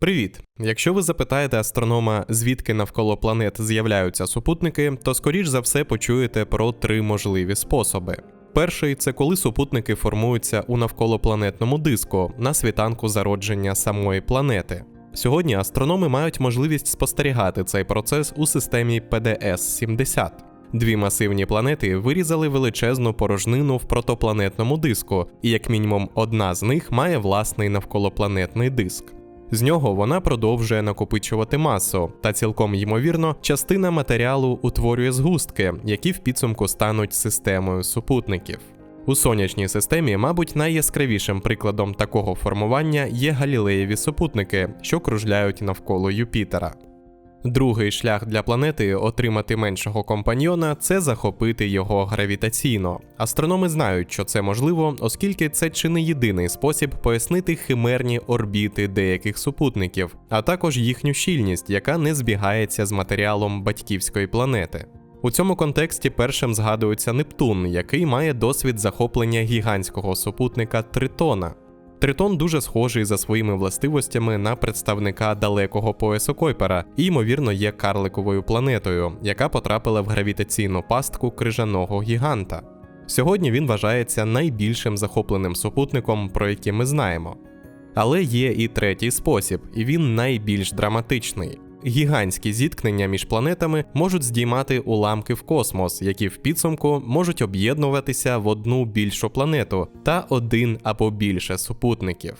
Привіт! Якщо ви запитаєте астронома, звідки навколо планет з'являються супутники, то скоріш за все почуєте про три можливі способи. Перший це коли супутники формуються у навколопланетному диску на світанку зародження самої планети. Сьогодні астрономи мають можливість спостерігати цей процес у системі ПДС-70. Дві масивні планети вирізали величезну порожнину в протопланетному диску, і як мінімум одна з них має власний навколопланетний диск. З нього вона продовжує накопичувати масу, та цілком ймовірно, частина матеріалу утворює згустки, які в підсумку стануть системою супутників. У сонячній системі, мабуть, найяскравішим прикладом такого формування є галілеєві супутники, що кружляють навколо Юпітера. Другий шлях для планети отримати меншого компаньйона це захопити його гравітаційно. Астрономи знають, що це можливо, оскільки це чи не єдиний спосіб пояснити химерні орбіти деяких супутників, а також їхню щільність, яка не збігається з матеріалом батьківської планети. У цьому контексті першим згадується Нептун, який має досвід захоплення гігантського супутника Тритона. Тритон дуже схожий за своїми властивостями на представника далекого поясу Койпера і, ймовірно, є карликовою планетою, яка потрапила в гравітаційну пастку крижаного гіганта. Сьогодні він вважається найбільшим захопленим супутником, про який ми знаємо. Але є і третій спосіб, і він найбільш драматичний. Гігантські зіткнення між планетами можуть здіймати уламки в космос, які в підсумку можуть об'єднуватися в одну більшу планету та один або більше супутників.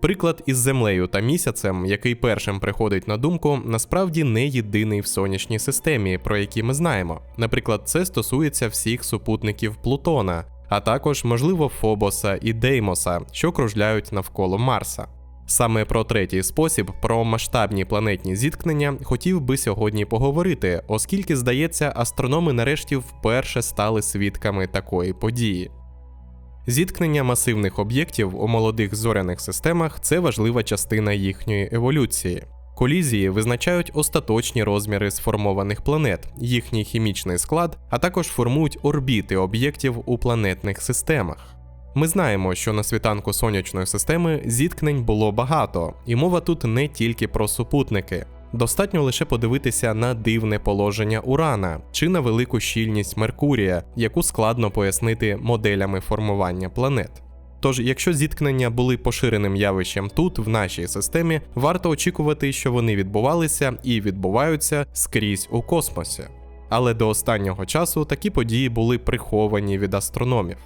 Приклад із Землею та місяцем, який першим приходить на думку, насправді не єдиний в сонячній системі, про які ми знаємо. Наприклад, це стосується всіх супутників Плутона, а також, можливо, Фобоса і Деймоса, що кружляють навколо Марса. Саме про третій спосіб, про масштабні планетні зіткнення, хотів би сьогодні поговорити, оскільки, здається, астрономи нарешті вперше стали свідками такої події. Зіткнення масивних об'єктів у молодих зоряних системах це важлива частина їхньої еволюції. Колізії визначають остаточні розміри сформованих планет, їхній хімічний склад, а також формують орбіти об'єктів у планетних системах. Ми знаємо, що на світанку сонячної системи зіткнень було багато, і мова тут не тільки про супутники. Достатньо лише подивитися на дивне положення Урана чи на велику щільність Меркурія, яку складно пояснити моделями формування планет. Тож, якщо зіткнення були поширеним явищем тут, в нашій системі, варто очікувати, що вони відбувалися і відбуваються скрізь у космосі. Але до останнього часу такі події були приховані від астрономів.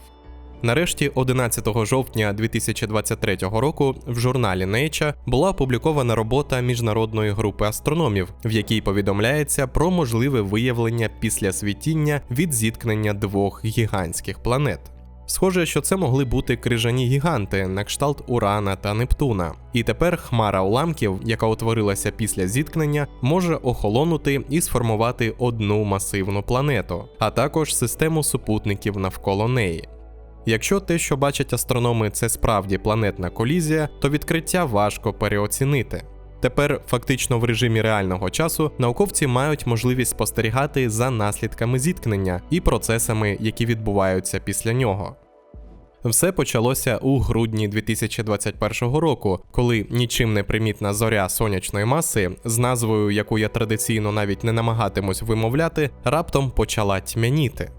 Нарешті, 11 жовтня 2023 року, в журналі Nature була опублікована робота міжнародної групи астрономів, в якій повідомляється про можливе виявлення після світіння від зіткнення двох гігантських планет. Схоже, що це могли бути крижані гіганти на кшталт Урана та Нептуна. І тепер хмара уламків, яка утворилася після зіткнення, може охолонути і сформувати одну масивну планету, а також систему супутників навколо неї. Якщо те, що бачать астрономи, це справді планетна колізія, то відкриття важко переоцінити. Тепер, фактично в режимі реального часу, науковці мають можливість спостерігати за наслідками зіткнення і процесами, які відбуваються після нього. Все почалося у грудні 2021 року, коли нічим не примітна зоря сонячної маси, з назвою, яку я традиційно навіть не намагатимусь вимовляти, раптом почала тьмяніти.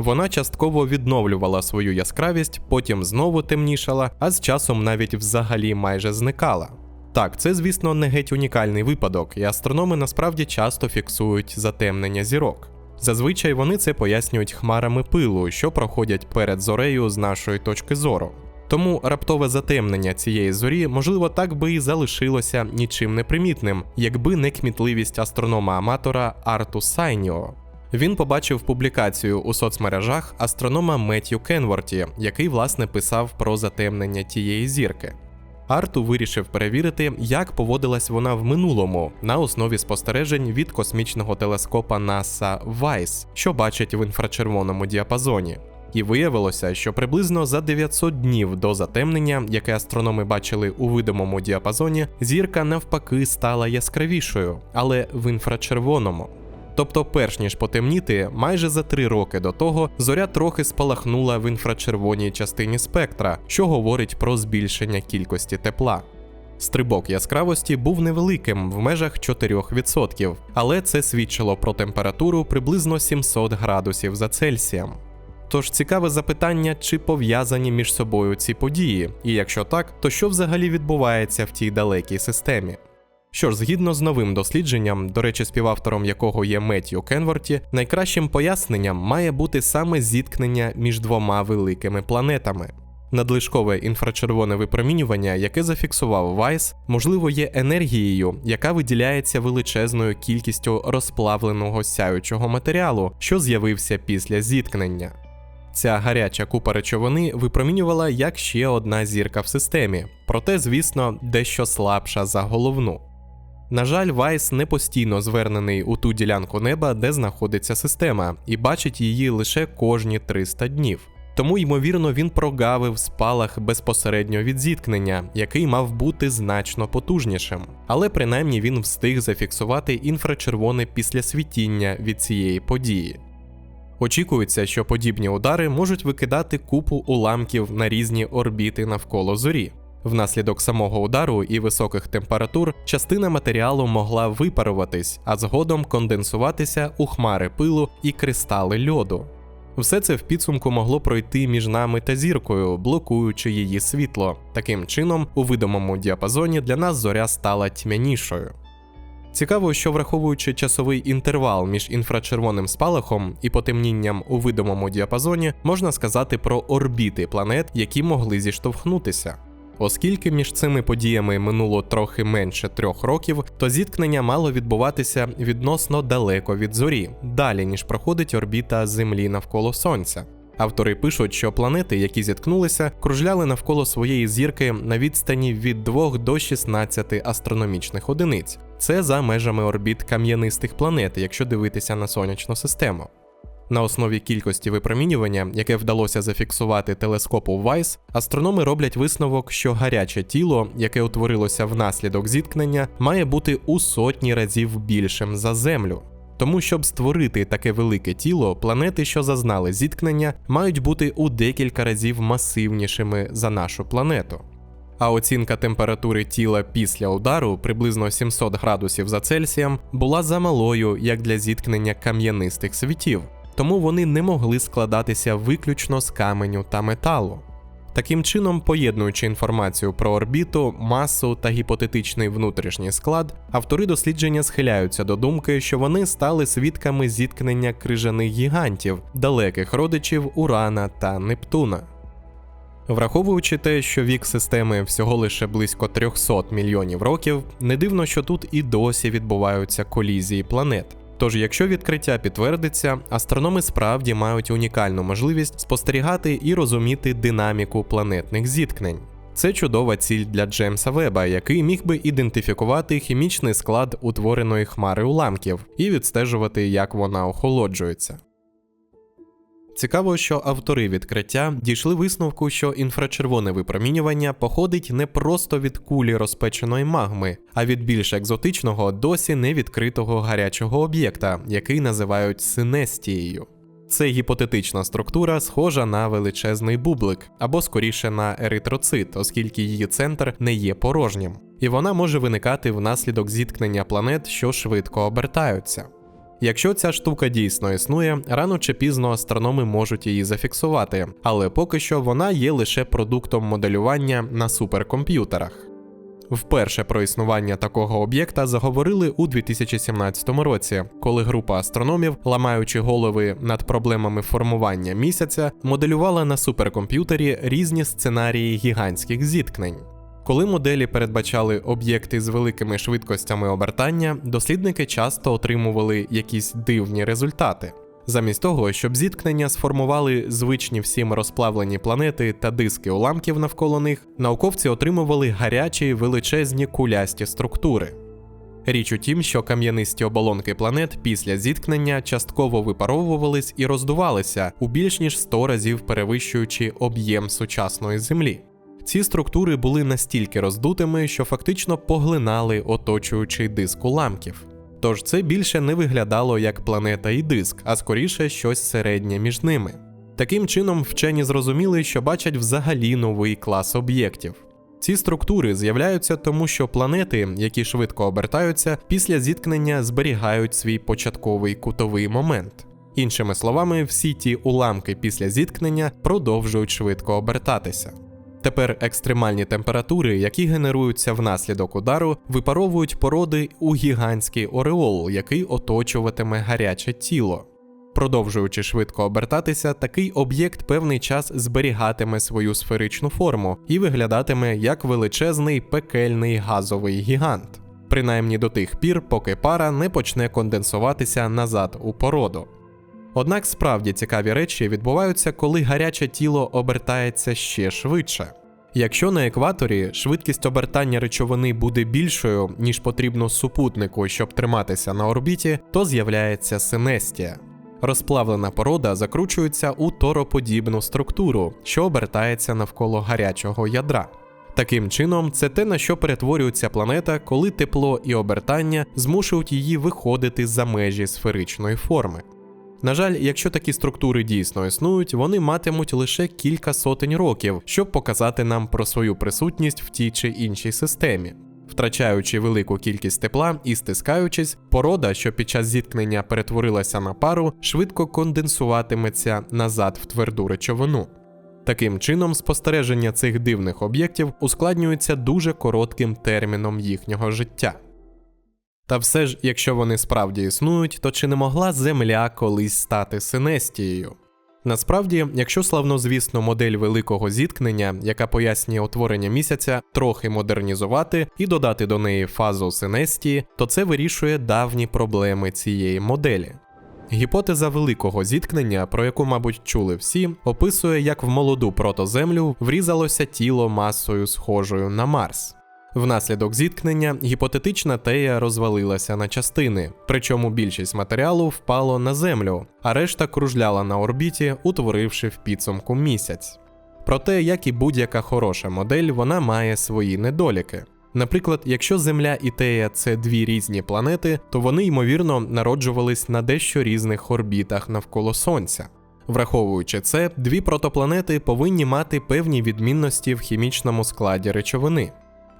Вона частково відновлювала свою яскравість, потім знову темнішала, а з часом навіть взагалі майже зникала. Так, це, звісно, не геть унікальний випадок, і астрономи насправді часто фіксують затемнення зірок. Зазвичай вони це пояснюють хмарами пилу, що проходять перед зорею з нашої точки зору. Тому раптове затемнення цієї зорі, можливо, так би і залишилося нічим непримітним, якби не кмітливість астронома-аматора Арту Сайніо. Він побачив публікацію у соцмережах астронома Меттью Кенворті, який власне писав про затемнення тієї зірки. Арту вирішив перевірити, як поводилась вона в минулому на основі спостережень від космічного телескопа NASA VICE, що бачить в інфрачервоному діапазоні. І виявилося, що приблизно за 900 днів до затемнення, яке астрономи бачили у видимому діапазоні, зірка навпаки стала яскравішою, але в інфрачервоному. Тобто, перш ніж потемніти, майже за три роки до того зоря трохи спалахнула в інфрачервоній частині спектра, що говорить про збільшення кількості тепла. Стрибок яскравості був невеликим в межах 4%, але це свідчило про температуру приблизно 700 градусів за Цельсієм. Тож цікаве запитання, чи пов'язані між собою ці події, і якщо так, то що взагалі відбувається в тій далекій системі? Що ж, згідно з новим дослідженням, до речі, співавтором якого є Меттью Кенворті, найкращим поясненням має бути саме зіткнення між двома великими планетами. Надлишкове інфрачервоне випромінювання, яке зафіксував Вайс, можливо, є енергією, яка виділяється величезною кількістю розплавленого сяючого матеріалу, що з'явився після зіткнення. Ця гаряча купа речовини випромінювала як ще одна зірка в системі, проте, звісно, дещо слабша за головну. На жаль, Вайс не постійно звернений у ту ділянку неба, де знаходиться система, і бачить її лише кожні 300 днів. Тому, ймовірно, він прогавив спалах безпосередньо від зіткнення, який мав бути значно потужнішим. Але принаймні він встиг зафіксувати інфрачервоне післясвітіння від цієї події. Очікується, що подібні удари можуть викидати купу уламків на різні орбіти навколо зорі. Внаслідок самого удару і високих температур частина матеріалу могла випаруватись, а згодом конденсуватися у хмари пилу і кристали льоду. Все це в підсумку могло пройти між нами та зіркою, блокуючи її світло. Таким чином, у видимому діапазоні для нас зоря стала тьмянішою. Цікаво, що враховуючи часовий інтервал між інфрачервоним спалахом і потемнінням у видимому діапазоні, можна сказати про орбіти планет, які могли зіштовхнутися. Оскільки між цими подіями минуло трохи менше трьох років, то зіткнення мало відбуватися відносно далеко від зорі, далі ніж проходить орбіта Землі навколо Сонця. Автори пишуть, що планети, які зіткнулися, кружляли навколо своєї зірки на відстані від 2 до 16 астрономічних одиниць. Це за межами орбіт кам'янистих планет, якщо дивитися на сонячну систему. На основі кількості випромінювання, яке вдалося зафіксувати телескопу Вайс, астрономи роблять висновок, що гаряче тіло, яке утворилося внаслідок зіткнення, має бути у сотні разів більшим за Землю. Тому, щоб створити таке велике тіло, планети, що зазнали зіткнення, мають бути у декілька разів масивнішими за нашу планету. А оцінка температури тіла після удару приблизно 700 градусів за Цельсієм була замалою як для зіткнення кам'янистих світів тому вони не могли складатися виключно з каменю та металу. Таким чином, поєднуючи інформацію про орбіту, масу та гіпотетичний внутрішній склад, автори дослідження схиляються до думки, що вони стали свідками зіткнення крижаних гігантів, далеких родичів Урана та Нептуна. Враховуючи те, що вік системи всього лише близько 300 мільйонів років, не дивно, що тут і досі відбуваються колізії планет. Тож, якщо відкриття підтвердиться, астрономи справді мають унікальну можливість спостерігати і розуміти динаміку планетних зіткнень. Це чудова ціль для Джеймса Веба, який міг би ідентифікувати хімічний склад утвореної хмари уламків і відстежувати, як вона охолоджується. Цікаво, що автори відкриття дійшли висновку, що інфрачервоне випромінювання походить не просто від кулі розпеченої магми, а від більш екзотичного, досі невідкритого гарячого об'єкта, який називають синестією. Це гіпотетична структура, схожа на величезний бублик, або скоріше на еритроцит, оскільки її центр не є порожнім, і вона може виникати внаслідок зіткнення планет, що швидко обертаються. Якщо ця штука дійсно існує, рано чи пізно астрономи можуть її зафіксувати, але поки що вона є лише продуктом моделювання на суперкомп'ютерах. Вперше про існування такого об'єкта заговорили у 2017 році, коли група астрономів, ламаючи голови над проблемами формування місяця, моделювала на суперкомп'ютері різні сценарії гігантських зіткнень. Коли моделі передбачали об'єкти з великими швидкостями обертання, дослідники часто отримували якісь дивні результати. Замість того, щоб зіткнення сформували звичні всім розплавлені планети та диски уламків навколо них, науковці отримували гарячі величезні кулясті структури. Річ у тім, що кам'янисті оболонки планет після зіткнення частково випаровувались і роздувалися у більш ніж 100 разів перевищуючи об'єм сучасної Землі. Ці структури були настільки роздутими, що фактично поглинали оточуючий диск уламків. Тож це більше не виглядало як планета і диск, а скоріше щось середнє між ними. Таким чином, вчені зрозуміли, що бачать взагалі новий клас об'єктів. Ці структури з'являються тому, що планети, які швидко обертаються, після зіткнення зберігають свій початковий кутовий момент. Іншими словами, всі ті уламки після зіткнення продовжують швидко обертатися. Тепер екстремальні температури, які генеруються внаслідок удару, випаровують породи у гігантський ореол, який оточуватиме гаряче тіло. Продовжуючи швидко обертатися, такий об'єкт певний час зберігатиме свою сферичну форму і виглядатиме як величезний пекельний газовий гігант, принаймні до тих пір, поки пара не почне конденсуватися назад у породу. Однак справді цікаві речі відбуваються, коли гаряче тіло обертається ще швидше. Якщо на екваторі швидкість обертання речовини буде більшою, ніж потрібно супутнику, щоб триматися на орбіті, то з'являється синестія. Розплавлена порода закручується у тороподібну структуру, що обертається навколо гарячого ядра. Таким чином, це те, на що перетворюється планета, коли тепло і обертання змушують її виходити за межі сферичної форми. На жаль, якщо такі структури дійсно існують, вони матимуть лише кілька сотень років, щоб показати нам про свою присутність в тій чи іншій системі. Втрачаючи велику кількість тепла і стискаючись, порода, що під час зіткнення перетворилася на пару, швидко конденсуватиметься назад в тверду речовину. Таким чином, спостереження цих дивних об'єктів ускладнюється дуже коротким терміном їхнього життя. Та все ж, якщо вони справді існують, то чи не могла Земля колись стати Синестією? Насправді, якщо славнозвісну модель великого зіткнення, яка пояснює утворення місяця, трохи модернізувати і додати до неї фазу Синестії, то це вирішує давні проблеми цієї моделі. Гіпотеза великого зіткнення, про яку, мабуть, чули всі, описує, як в молоду протоземлю врізалося тіло масою схожою на Марс. Внаслідок зіткнення гіпотетична тея розвалилася на частини, причому більшість матеріалу впало на землю, а решта кружляла на орбіті, утворивши в підсумку місяць. Проте, як і будь-яка хороша модель, вона має свої недоліки. Наприклад, якщо Земля і Тея це дві різні планети, то вони ймовірно народжувались на дещо різних орбітах навколо Сонця. Враховуючи це, дві протопланети повинні мати певні відмінності в хімічному складі речовини.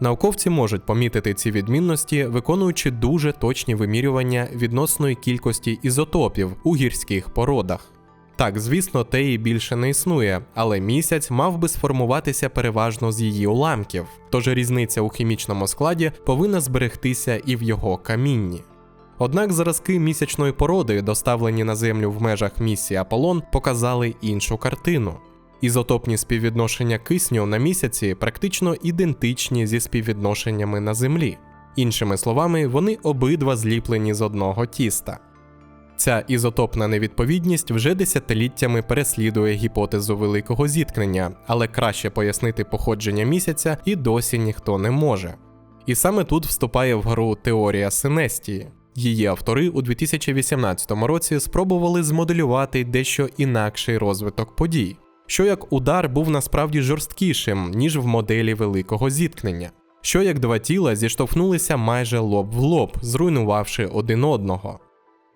Науковці можуть помітити ці відмінності, виконуючи дуже точні вимірювання відносної кількості ізотопів у гірських породах. Так, звісно, теї більше не існує, але місяць мав би сформуватися переважно з її уламків, тож різниця у хімічному складі повинна зберегтися і в його камінні. Однак зразки місячної породи, доставлені на Землю в межах місії Аполлон, показали іншу картину. Ізотопні співвідношення кисню на місяці практично ідентичні зі співвідношеннями на Землі. Іншими словами, вони обидва зліплені з одного тіста. Ця ізотопна невідповідність вже десятиліттями переслідує гіпотезу великого зіткнення, але краще пояснити походження місяця і досі ніхто не може. І саме тут вступає в гру теорія синестії. Її автори у 2018 році спробували змоделювати дещо інакший розвиток подій що як удар був насправді жорсткішим, ніж в моделі великого зіткнення, що як два тіла зіштовхнулися майже лоб в лоб, зруйнувавши один одного.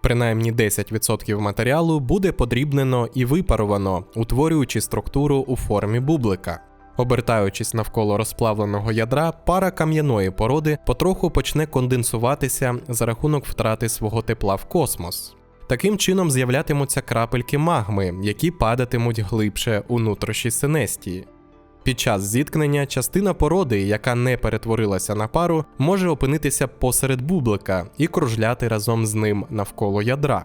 Принаймні 10% матеріалу буде подрібнено і випарувано, утворюючи структуру у формі бублика. Обертаючись навколо розплавленого ядра, пара кам'яної породи потроху почне конденсуватися за рахунок втрати свого тепла в космос. Таким чином з'являтимуться крапельки магми, які падатимуть глибше у нутрощі синестії. Під час зіткнення частина породи, яка не перетворилася на пару, може опинитися посеред бублика і кружляти разом з ним навколо ядра.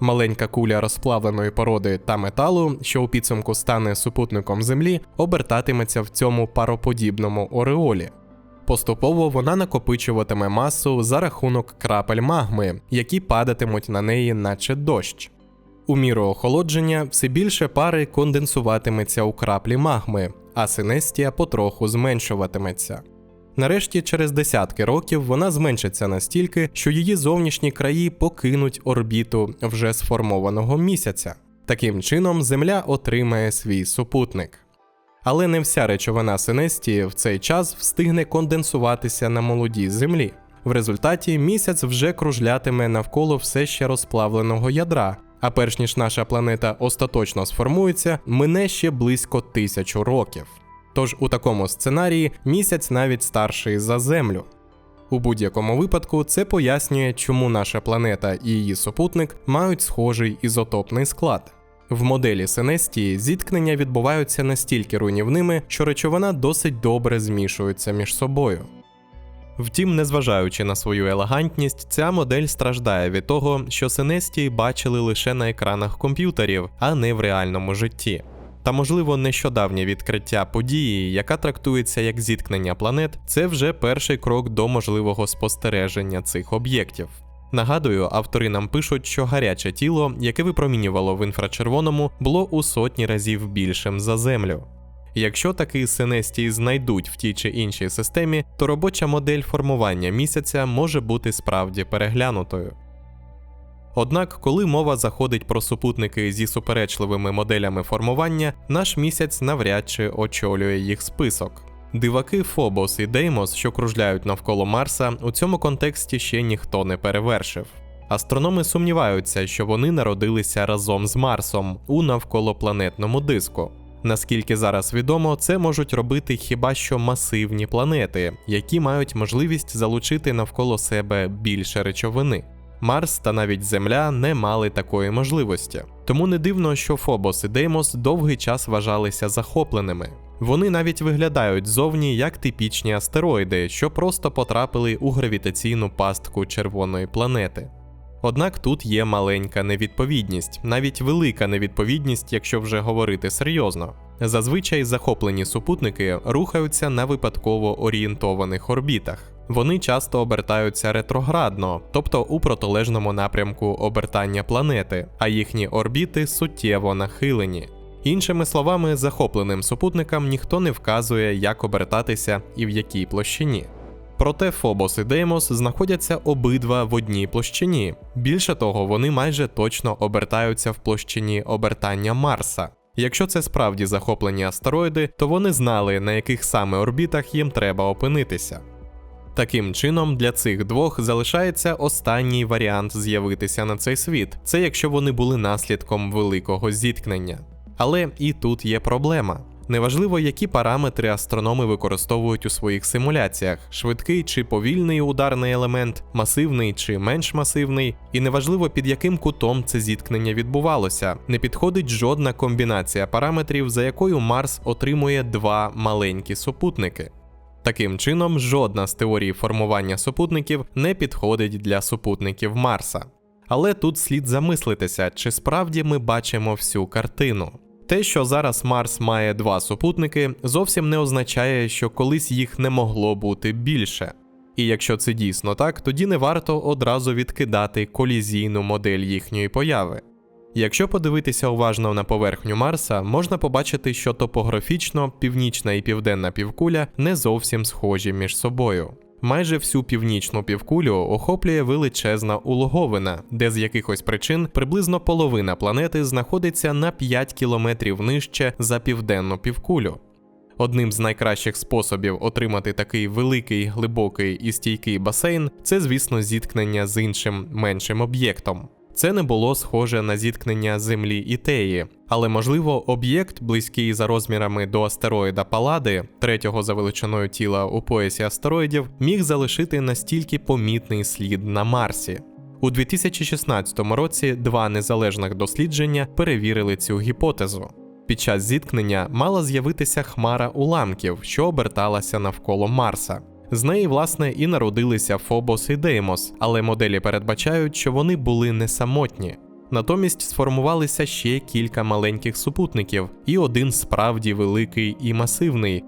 Маленька куля розплавленої породи та металу, що у підсумку стане супутником Землі, обертатиметься в цьому пароподібному ореолі. Поступово вона накопичуватиме масу за рахунок крапель магми, які падатимуть на неї, наче дощ. У міру охолодження все більше пари конденсуватиметься у краплі магми, а синестія потроху зменшуватиметься. Нарешті, через десятки років вона зменшиться настільки, що її зовнішні краї покинуть орбіту вже сформованого місяця. Таким чином, Земля отримає свій супутник але не вся речовина синестії в цей час встигне конденсуватися на молодій землі. В результаті місяць вже кружлятиме навколо все ще розплавленого ядра, а перш ніж наша планета остаточно сформується, мине ще близько тисячу років. Тож у такому сценарії місяць навіть старший за Землю. У будь-якому випадку це пояснює, чому наша планета і її супутник мають схожий ізотопний склад. В моделі Сенестії зіткнення відбуваються настільки руйнівними, що речовина досить добре змішується між собою. Втім, незважаючи на свою елегантність, ця модель страждає від того, що Сенестії бачили лише на екранах комп'ютерів, а не в реальному житті. Та, можливо, нещодавнє відкриття події, яка трактується як зіткнення планет, це вже перший крок до можливого спостереження цих об'єктів. Нагадую, автори нам пишуть, що гаряче тіло, яке випромінювало в інфрачервоному, було у сотні разів більшим за Землю. Якщо такі синестії знайдуть в тій чи іншій системі, то робоча модель формування місяця може бути справді переглянутою. Однак, коли мова заходить про супутники зі суперечливими моделями формування, наш місяць навряд чи очолює їх список. Диваки Фобос і Деймос, що кружляють навколо Марса, у цьому контексті ще ніхто не перевершив. Астрономи сумніваються, що вони народилися разом з Марсом у навколопланетному диску. Наскільки зараз відомо, це можуть робити хіба що масивні планети, які мають можливість залучити навколо себе більше речовини. Марс та навіть Земля не мали такої можливості. Тому не дивно, що Фобос і Деймос довгий час вважалися захопленими. Вони навіть виглядають зовні як типічні астероїди, що просто потрапили у гравітаційну пастку червоної планети. Однак тут є маленька невідповідність, навіть велика невідповідність, якщо вже говорити серйозно. Зазвичай захоплені супутники рухаються на випадково орієнтованих орбітах. Вони часто обертаються ретроградно, тобто у протилежному напрямку обертання планети, а їхні орбіти суттєво нахилені. Іншими словами, захопленим супутникам ніхто не вказує, як обертатися і в якій площині. Проте Фобос і Деймос знаходяться обидва в одній площині. Більше того, вони майже точно обертаються в площині обертання Марса. Якщо це справді захоплені астероїди, то вони знали, на яких саме орбітах їм треба опинитися. Таким чином, для цих двох залишається останній варіант з'явитися на цей світ, це якщо вони були наслідком великого зіткнення. Але і тут є проблема. Неважливо, які параметри астрономи використовують у своїх симуляціях: швидкий чи повільний ударний елемент, масивний чи менш масивний, і неважливо під яким кутом це зіткнення відбувалося, не підходить жодна комбінація параметрів, за якою Марс отримує два маленькі супутники. Таким чином, жодна з теорій формування супутників не підходить для супутників Марса. Але тут слід замислитися, чи справді ми бачимо всю картину. Те, що зараз Марс має два супутники, зовсім не означає, що колись їх не могло бути більше. І якщо це дійсно так, тоді не варто одразу відкидати колізійну модель їхньої появи. Якщо подивитися уважно на поверхню Марса, можна побачити, що топографічно північна і південна півкуля не зовсім схожі між собою. Майже всю північну півкулю охоплює величезна улоговина, де з якихось причин приблизно половина планети знаходиться на 5 кілометрів нижче за південну півкулю. Одним з найкращих способів отримати такий великий, глибокий і стійкий басейн це, звісно, зіткнення з іншим меншим об'єктом. Це не було схоже на зіткнення Землі і Теї, але можливо об'єкт, близький за розмірами до астероїда Палади, третього за величиною тіла у поясі астероїдів, міг залишити настільки помітний слід на Марсі. У 2016 році два незалежних дослідження перевірили цю гіпотезу. Під час зіткнення мала з'явитися хмара уламків, що оберталася навколо Марса. З неї, власне, і народилися Фобос і Деймос, але моделі передбачають, що вони були не самотні. Натомість сформувалися ще кілька маленьких супутників, і один справді великий і масивний.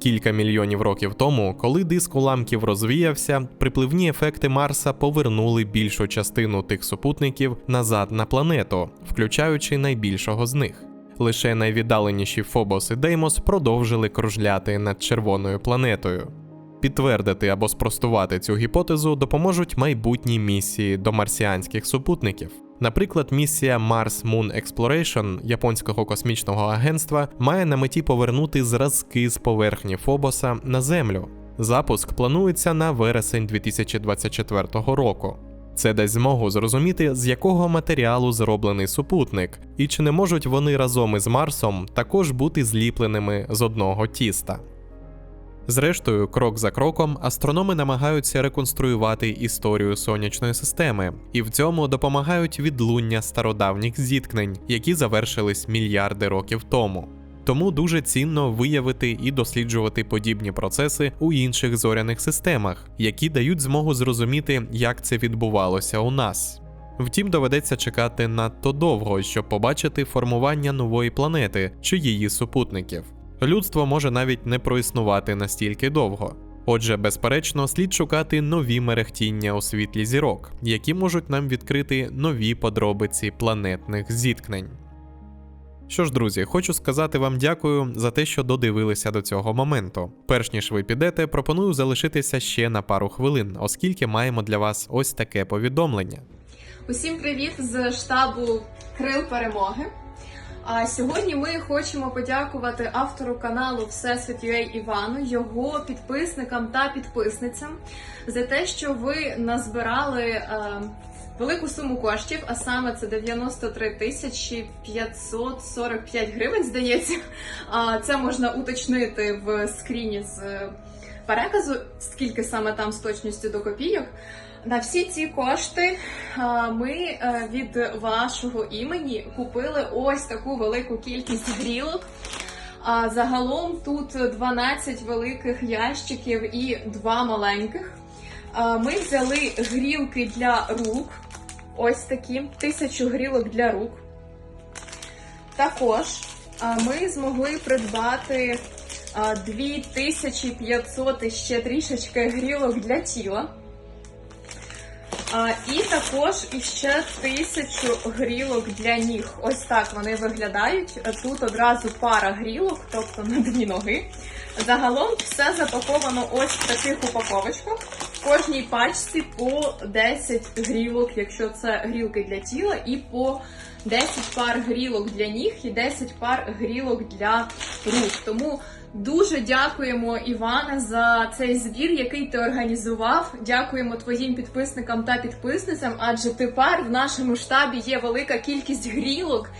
Кілька мільйонів років тому, коли диск уламків розвіявся, припливні ефекти Марса повернули більшу частину тих супутників назад на планету, включаючи найбільшого з них. Лише найвіддаленіші Фобос і Деймос продовжили кружляти над червоною планетою. Підтвердити або спростувати цю гіпотезу допоможуть майбутні місії до марсіанських супутників. Наприклад, місія Mars Moon Exploration японського космічного агентства має на меті повернути зразки з поверхні Фобоса на Землю. Запуск планується на вересень 2024 року. Це дасть змогу зрозуміти, з якого матеріалу зроблений супутник, і чи не можуть вони разом із Марсом також бути зліпленими з одного тіста. Зрештою, крок за кроком, астрономи намагаються реконструювати історію сонячної системи, і в цьому допомагають відлуння стародавніх зіткнень, які завершились мільярди років тому. Тому дуже цінно виявити і досліджувати подібні процеси у інших зоряних системах, які дають змогу зрозуміти, як це відбувалося у нас. Втім, доведеться чекати надто довго, щоб побачити формування нової планети чи її супутників. Людство може навіть не проіснувати настільки довго. Отже, безперечно, слід шукати нові мерехтіння у світлі зірок, які можуть нам відкрити нові подробиці планетних зіткнень. Що ж, друзі, хочу сказати вам дякую за те, що додивилися до цього моменту. Перш ніж ви підете, пропоную залишитися ще на пару хвилин, оскільки маємо для вас ось таке повідомлення. Усім привіт з штабу Крил Перемоги. А сьогодні ми хочемо подякувати автору каналу Всесвіт.ua Івану, його підписникам та підписницям за те, що ви назбирали е, велику суму коштів, а саме це 93 тисячі 545 гривень, здається. А це можна уточнити в скріні з переказу, скільки саме там з точністю до копійок. На всі ці кошти ми е, від вашого імені купили ось таку велику кількість грілок. Загалом тут 12 великих ящиків і 2 маленьких. Ми взяли грілки для рук. Ось такі, тисячу грілок для рук. Також ми змогли придбати 2500 ще трішечки грілок для тіла. І також іще тисячу грілок для ніг. Ось так вони виглядають. Тут одразу пара грілок, тобто на дві ноги. Загалом все запаковано ось в таких упаковочках. В кожній пачці по 10 грілок, якщо це грілки для тіла, і по 10 пар грілок для ніг і 10 пар грілок для рук. Тому Дуже дякуємо, Іване, за цей збір, який ти організував. Дякуємо твоїм підписникам та підписницям, адже тепер в нашому штабі є велика кількість грілок,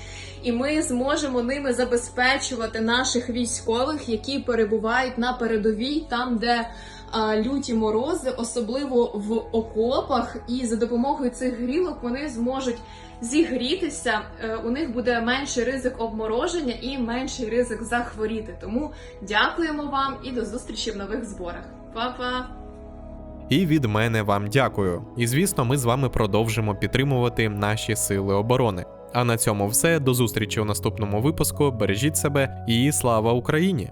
і ми зможемо ними забезпечувати наших військових, які перебувають на передовій, там, де а, люті морози, особливо в окопах. І за допомогою цих грілок вони зможуть зігрітися. Е, У них буде менший ризик обмороження і менший ризик захворіти. Тому дякуємо вам і до зустрічі в нових зборах. Па-па! І від мене вам дякую. І звісно, ми з вами продовжимо підтримувати наші сили оборони. А на цьому все. До зустрічі у наступному випуску. Бережіть себе і слава Україні!